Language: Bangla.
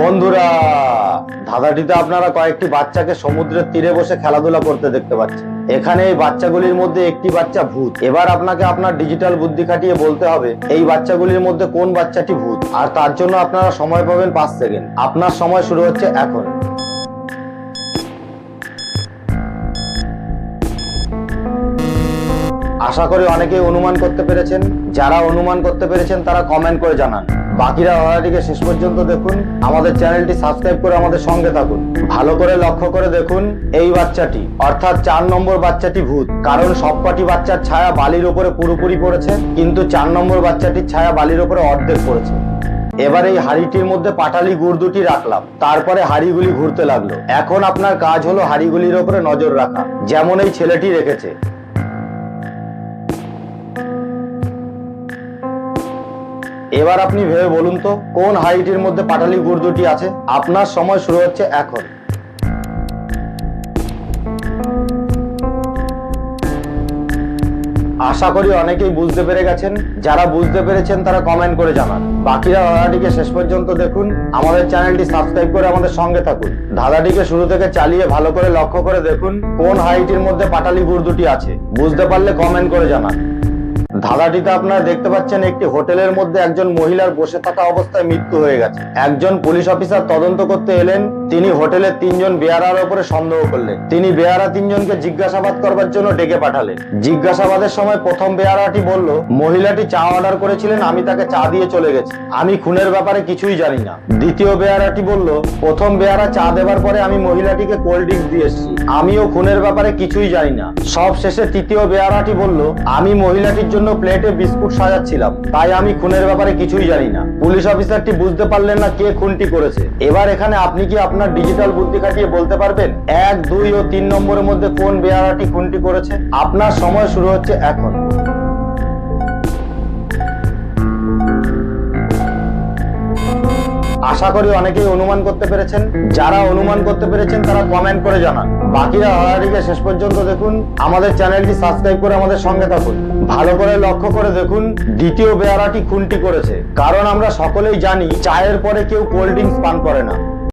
বন্ধুরা, ধাঁধাটিতে আপনারা কয়েকটি বাচ্চাকে সমুদ্রের তীরে বসে খেলাধুলা করতে দেখতে পাচ্ছেন। এখানে এই বাচ্চাগুলির মধ্যে একটি বাচ্চা ভূত। এবার আপনাকে আপনার ডিজিটাল বুদ্ধি খাটিয়ে বলতে হবে, এই বাচ্চাগুলির মধ্যে কোন বাচ্চাটি ভূত? আর তার জন্য আপনারা সময় পাবেন পাঁচ সেকেন্ড। আপনার সময় শুরু হচ্ছে এখন। আশা করি অনেকেই অনুমান করতে পেরেছেন। যারা অনুমান করতে পেরেছেন, তারা কমেন্ট করে জানান। বাকিরা ধারাটিকে শেষ পর্যন্ত দেখুন। আমাদের চ্যানেলটি সাবস্ক্রাইব করে আমাদের সঙ্গে থাকুন। ভালো করে লক্ষ্য করে দেখুন এই বাচ্চাটি। অর্থাৎ চার নম্বর বাচ্চাটি ভূত। কারণ সবকটি বাচ্চার ছায়া বালির উপরে পুরোপুরি পড়েছে, কিন্তু চার নম্বর বাচ্চাটির ছায়া বালির উপরে অর্ধেক পড়েছে। এবার এই হাড়িটির মধ্যে পাটালি গুড় দুটি রাখলাম। তারপরে হাড়িগুলি ঘুরতে লাগল। এখন আপনার কাজ হলো হাড়িগুলির উপরে নজর রাখা, যেমন এই ছেলেটি রেখেছে। এবার আপনি ভেবে বলুন তো, কোন হাইটের মধ্যে পাটালি গুড় দুটি আছে? আপনার সময় শুরু হচ্ছে এখন। আশা করি অনেকেই বুঝতে পেরে গেছেন। যারা বুঝতে পেরেছেন, তারা কমেন্ট করে জানান। বাকিরা ধাঁধাটিকে শেষ পর্যন্ত দেখুন। আমাদের চ্যানেলটি সাবস্ক্রাইব করে আমাদের সঙ্গে থাকুন। ধাঁধাটিকে শুরু থেকে চালিয়ে ভালো করে লক্ষ্য করে দেখুন, কোন হাইটের মধ্যে পাটালি গুড় দুটি আছে। বুঝতে পারলে কমেন্ট করে জানান। ধাঁধাটিতে আপনারা দেখতে পাচ্ছেন একটি হোটেলের মধ্যে একজন মহিলার বসে থাকা অবস্থায় মৃত্যু হয়ে গেছে। একজন পুলিশ অফিসার তদন্ত করতে এলেন, তিনি হোটেলের তিনজন বেয়ারার উপরে সন্দেহ করলেন। তিনি বেয়ারা তিনজনকে জিজ্ঞাসাবাদ করবার জন্য ডেকে পাঠালেন। জিজ্ঞাসাবাদের সময় প্রথম বেয়ারাটি বলল, মহিলাটি চা অর্ডার করেছিলেন, আমি তাকে চা দিয়ে চলে গেছি। আমি খুনের ব্যাপারে কিছুই জানি না। দ্বিতীয় বেয়ারাটি বলল, প্রথম বেয়ারা চা দেবার পরে আমি মহিলাটিকে কোল্ড ড্রিঙ্ক দিয়ে এসেছি। আমিও খুনের ব্যাপারে কিছুই জানি না। সব শেষে তৃতীয় বেয়ারাটি বলল, আমি মহিলাটির জন্য প্লেটে বিস্কুট সাজাচ্ছিলাম। তাই আমি খুনের ব্যাপারে কিছুই জানি না। পুলিশ অফিসারটি বুঝতে পারলেন না কে খুনটি করেছে। এবার এখানে আপনি কি আপনার ডিজিটাল বুদ্ধি খাটিয়ে বলতে পারবেন? এক, দুই ও তিন নম্বরের মধ্যে কোন বেয়ারাটি খুনটি করেছে? আপনার সময় শুরু হচ্ছে এখন। আশা করি অনেকেই অনুমান করতে পেরেছেন। যারা অনুমান করতে পেরেছেন, তারা কমেন্ট করে জানান। বাকিরা হরাটিকে শেষ পর্যন্ত দেখুন। আমাদের চ্যানেলটি সাবস্ক্রাইব করে আমাদের সঙ্গে থাকুন। ভালো করে লক্ষ্য করে দেখুন, দ্বিতীয় বেয়ারাটি খুনটি করেছে। কারণ আমরা সকলেই জানি, চায়ের পরে কেউ কোল্ড ড্রিঙ্কস পান করে না।